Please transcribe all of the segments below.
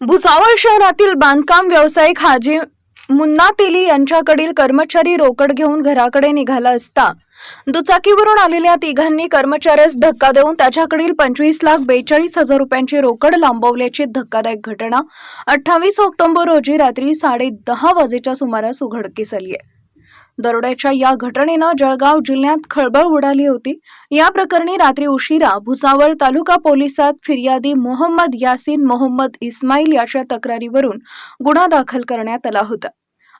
भुसावळ शहरातील बांधकाम व्यावसायिक हाजी मुन्ना तेली यांच्याकडील कर्मचारी रोकड घेऊन घराकडे निघाला असता. दुचाकीवरून आलेल्या तिघांनी कर्मचाऱ्यास धक्का देऊन त्याच्याकडील पंचवीस लाख बेचाळीस हजार रुपयांची रोकड लांबवल्याची धक्कादायक घटना अठ्ठावीस ऑक्टोबर रोजी रात्री साडे दहा वाजेच्या सुमारास उघडकीस आली आहे. दरोड्याच्या या घटनेनं जळगाव जिल्ह्यात खळबळ उडाली होती. या प्रकरणी रात्री उशिरा भुसावळ तालुका पोलिसात फिर्यादी मोहम्मद यासीन मोहम्मद इस्माईल याच्या तक्रारीवरून गुन्हा दाखल करण्यात आला होता.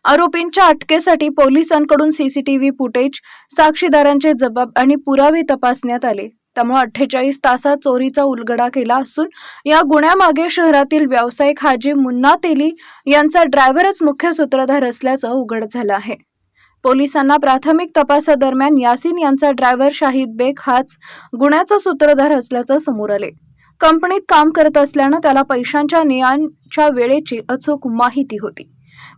आरोपींच्या अटकेसाठी पोलिसांकडून सीसीटीव्ही फुटेज साक्षीदारांचे जबाब आणि पुरावे तपासण्यात आले. त्यामुळे अठ्ठेचाळीस तासात चोरीचा उलगडा केला असून या गुन्ह्यामागे शहरातील व्यावसायिक हाजी मुन्ना तेली यांचा ड्रायव्हरच मुख्य सूत्रधार असल्याचं उघड झालं आहे. पोलिसांना प्राथमिक तपासादरम्यान यासीन यांचा ड्रायव्हर शाहिद बेग हाच गुन्ह्याचा सूत्रधार असल्याचं समोर आले. कंपनीत काम करत असल्यानं त्याला पैशांच्या नियांच्या वेळेची अचूक माहिती होती.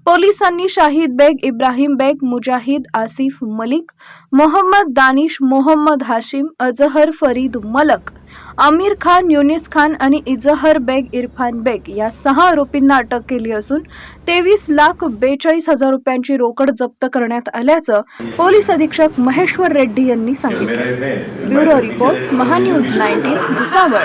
पोलिसांनी शाहिद बेग इब्राहिम बेग मुजाहिद आसिफ मलिक मोहम्मद दानिश मोहम्मद हाशिम अजहर फरीद मलक आमिर खान युनिस खान आणि इजहर बेग इरफान बेग या सहा आरोपींना अटक केली असून तेवीस लाख बेचाळीस हजार रुपयांची रोकड जप्त करण्यात आल्याचं पोलीस अधीक्षक महेश्वर रेड्डी यांनी सांगितलं. Bureau report Maha News nineteen Bhusawal.